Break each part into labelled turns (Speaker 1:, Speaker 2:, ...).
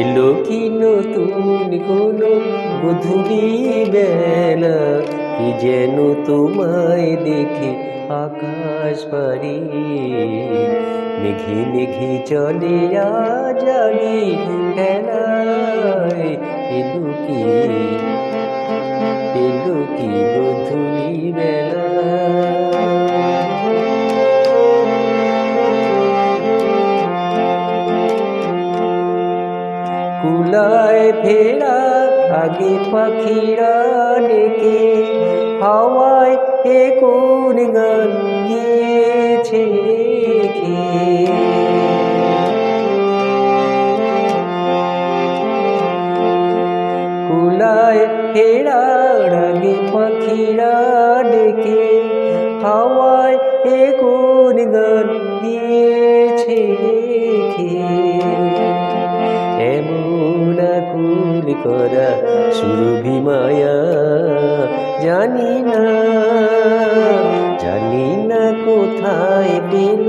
Speaker 1: এলো কি নতুন কোনো গধুলি বেলা, কি যেন তোমায় দেখে আকাশ পারি মেঘে মেঘে চলে যাবি খেলায় এলো কি এলো কি গধুলি বেলা কুলায় ফেরা আগে পাখিরা ডেকে, হাওয়ায় এ কোন গান গিয়েছে? ফেরার আগে পাখিরা ডেকে হাওয়ায় এ কোন গান গিয়েছে কে? এমন আকুল করা সুরভি মায়া জানি না জানি না কোথায় পেল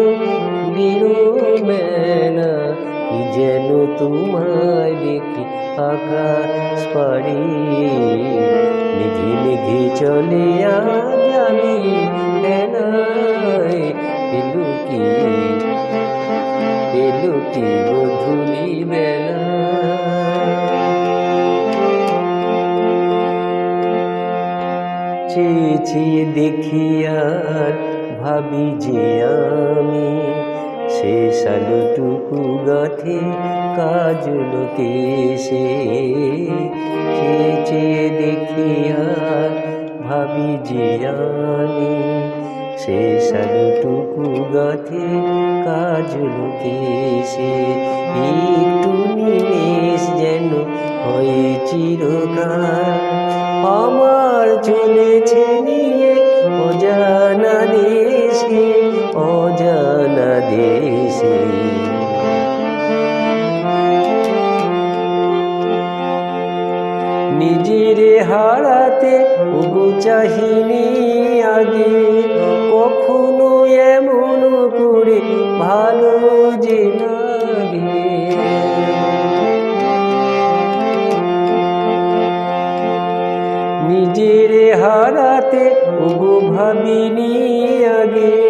Speaker 1: বেরো মেলা, কি যেন দেখি আকাশ পাড়ি। মেঘে মেঘে চলে আজ আমি মেলায় এলো কি এলো কি গধুলি বেলা চেয়ে চেয়ে দেখি আর ভাবি যে আমি শেষ আলোটুকু গাঁথে কাজল কেসে চেয়ে চেয়ে দেখি আর ভাবি যে আমি। শেষ আলোটুকু গাঁথে কাজল কেসে একটু নিমেষ যেন হয়ে চিরকাল। আমার চলেছে দেশে। নিজের হারাতে ওগো চাহিনি আগে, কখনো এমন করে ভালো যে নিজের হারাতে ওগো ভাবিনি আগে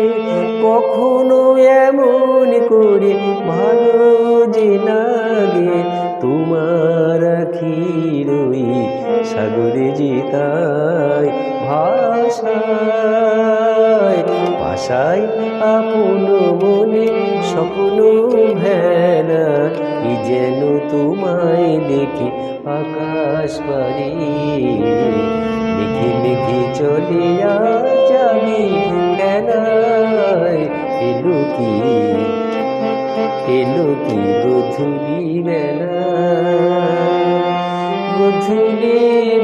Speaker 1: করে ভালো যে লাগে তোমার আখিরই সাগরে যেতায় ভাষায় ভাষায় আপন মনে স্বপ্ন ভেলা কি যেন তোমায় দেখি আকাশ পারি মেঘে মেঘে চলে এলো কি গধুলি বেলা? গধুলি